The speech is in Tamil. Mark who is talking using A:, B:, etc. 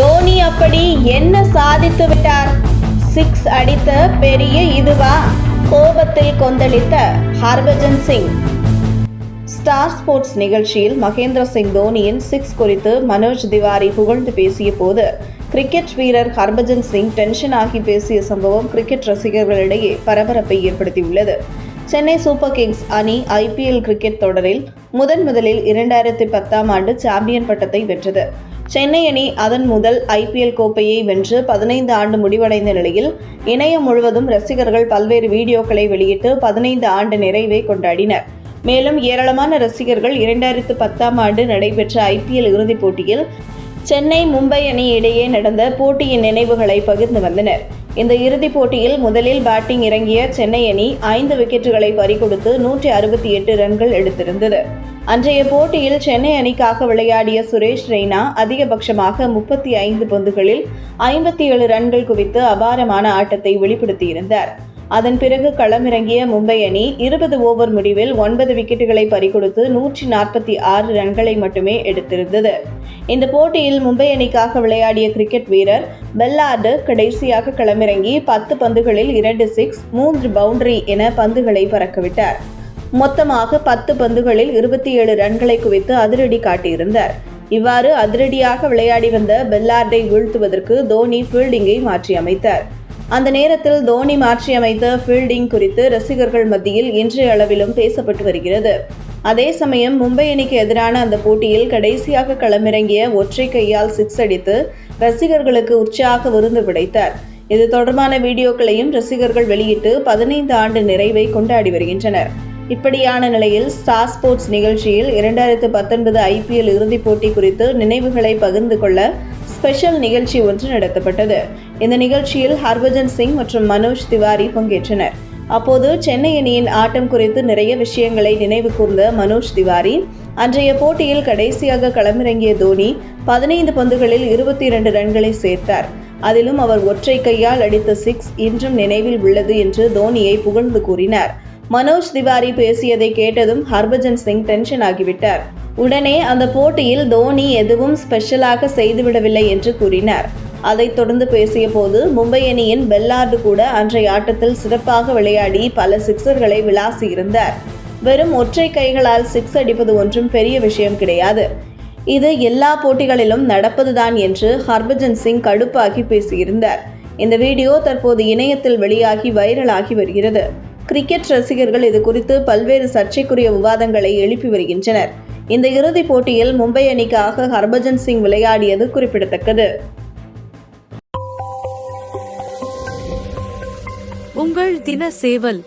A: தோனி அப்படி என்ன சாதித்து விட்டார்? சிக்ஸ் அடித்த பெரிய இதுவா? கோபத்தில் கொந்தளித்த ஹர்பஜன் சிங். ஸ்டார் ஸ்போர்ட்ஸ் நிகழ்ச்சியில் மகேந்திர சிங் தோனியின் சிக்ஸ் குறித்து மனோஜ் திவாரி புகழ்ந்து பேசிய போது கிரிக்கெட் வீரர் ஹர்பஜன் சிங் டென்ஷன் ஆகி பேசிய சம்பவம் கிரிக்கெட் ரசிகர்களிடையே பரபரப்பை ஏற்படுத்தியுள்ளது. சென்னை சூப்பர் கிங்ஸ் அணி ஐபிஎல் கிரிக்கெட் தொடரில் முதன் முதலில் இரண்டாயிரத்தி பத்தாம் ஆண்டு சாம்பியன் பட்டத்தை வென்றது. சென்னை அணி அதன் முதல் ஐபிஎல் கோப்பையை வென்று பதினைந்து ஆண்டு முடிவடைந்த நிலையில் இணையம் முழுவதும் ரசிகர்கள் பல்வேறு வீடியோக்களை வெளியிட்டு பதினைந்து ஆண்டு நிறைவை கொண்டாடினர். மேலும் ஏராளமான ரசிகர்கள் இரண்டாயிரத்து பத்தாம் ஆண்டு நடைபெற்ற ஐபிஎல் இறுதிப் போட்டியில் சென்னை மும்பை அணி இடையே நடந்த போட்டியின் நினைவுகளை பகிர்ந்து வந்தனர். இந்த இறுதிப் போட்டியில் முதலில் பேட்டிங் இறங்கிய சென்னை அணி ஐந்து விக்கெட்டுகளை பறிகொடுத்து நூற்றி அறுபத்தி எட்டு ரன்கள் எடுத்திருந்தது. அன்றைய போட்டியில் சென்னை அணிக்காக விளையாடிய சுரேஷ் ரெய்னா அதிகபட்சமாக முப்பத்தி ஐந்து பந்துகளில் ஐம்பத்தி ஏழு ரன்கள் குவித்து அபாரமான ஆட்டத்தை வெளிப்படுத்தியிருந்தார். அதன் பிறகு களமிறங்கிய மும்பை அணி இருபது ஓவர் முடிவில் ஒன்பது விக்கெட்டுகளை பறிகொடுத்து நூற்றி நாற்பத்தி ஆறு ரன்களை மட்டுமே எடுத்திருந்தது. இந்த போட்டியில் மும்பை அணிக்காக விளையாடிய கிரிக்கெட் வீரர் பெல்லார்டு கடைசியாக களமிறங்கி பத்து பந்துகளில் இரண்டு சிக்ஸ் மூன்று பவுண்டரி என பந்துகளை பறக்கவிட்டார். மொத்தமாக பத்து பந்துகளில் இருபத்தி ஏழு ரன்களை குவித்து அதிரடி காட்டியிருந்தார். இவ்வாறு அதிரடியாக விளையாடி வந்த பெல்லார்டை வீழ்த்துவதற்கு தோனி ஃபீல்டிங்கை மாற்றியமைத்தார். அந்த நேரத்தில் தோனி மாற்றியமைத்த ஃபீல்டிங் குறித்து ரசிகர்கள் மத்தியில் இன்றைய அளவிலும் பேசப்பட்டு வருகிறது. அதே சமயம் மும்பை அணிக்கு எதிரான அந்த போட்டியில் கடைசியாக களமிறங்கிய ஒற்றை கையால் சிக்ஸ் அடித்து ரசிகர்களுக்கு உற்சாக விருந்து விடைத்தார். இது தொடர்பான வீடியோக்களையும் ரசிகர்கள் வெளியிட்டு பதினைந்து ஆண்டு நிறைவை கொண்டாடி வருகின்றனர். இப்படியான நிலையில் ஸ்டார் ஸ்போர்ட்ஸ் நிகழ்ச்சியில் இரண்டாயிரத்து பத்தொன்பது ஐபிஎல் இறுதிப் போட்டி குறித்து நினைவுகளை பகிர்ந்து கொள்ள ஸ்பெஷல் நிகழ்ச்சி ஒன்று நடத்தப்பட்டது. இந்த நிகழ்ச்சியில் ஹர்பஜன் சிங் மற்றும் மனோஜ் திவாரி பங்கேற்றனர். அப்போது சென்னை அணியின் ஆட்டம் குறித்து நிறைய விஷயங்களை நினைவு கூர்ந்த மனோஜ் திவாரி அன்றைய போட்டியில் கடைசியாக களமிறங்கிய தோனி பதினைந்து பந்துகளில் இருபத்தி இரண்டு ரன்களை சேர்த்தார். அதிலும் அவர் ஒற்றை கையால் அடித்த சிக்ஸ் இன்றும் நினைவில் உள்ளது என்று தோனியை புகழ்ந்து கூறினார். மனோஜ் திவாரி பேசியதை கேட்டதும் ஹர்பஜன் சிங் டென்ஷன் ஆகிவிட்டார். உடனே அந்த போட்டியில் தோனி எதுவும் ஸ்பெஷலாக செய்துவிடவில்லை என்று கூறினார். அதைத் தொடர்ந்து பேசிய போது மும்பை அணியின் பெல்லார்டு கூட அன்றைய ஆட்டத்தில் சிறப்பாக விளையாடி பல சிக்சர்களை விளாசியிருந்தார். வெறும் ஒற்றை கைகளால் சிக்ஸ் அடிப்பது ஒன்றும் பெரிய விஷயம் கிடையாது. இது எல்லா போட்டிகளிலும் நடப்பதுதான் என்று ஹர்பஜன் சிங் கடுப்பாகி பேசியிருந்தார். இந்த வீடியோ தற்போது இணையத்தில் வெளியாகி வைரலாகி வருகிறது. கிரிக்கெட் ரசிகர்கள் இது குறித்து பல்வேறு சர்ச்சைக்குரிய விவாதங்களை எழுப்பி வருகின்றனர். இந்த இறுதிப் போட்டியில் மும்பை அணிக்காக ஹர்பஜன் சிங் விளையாடியது குறிப்பிடத்தக்கது.
B: உங்கள் தின சேவல்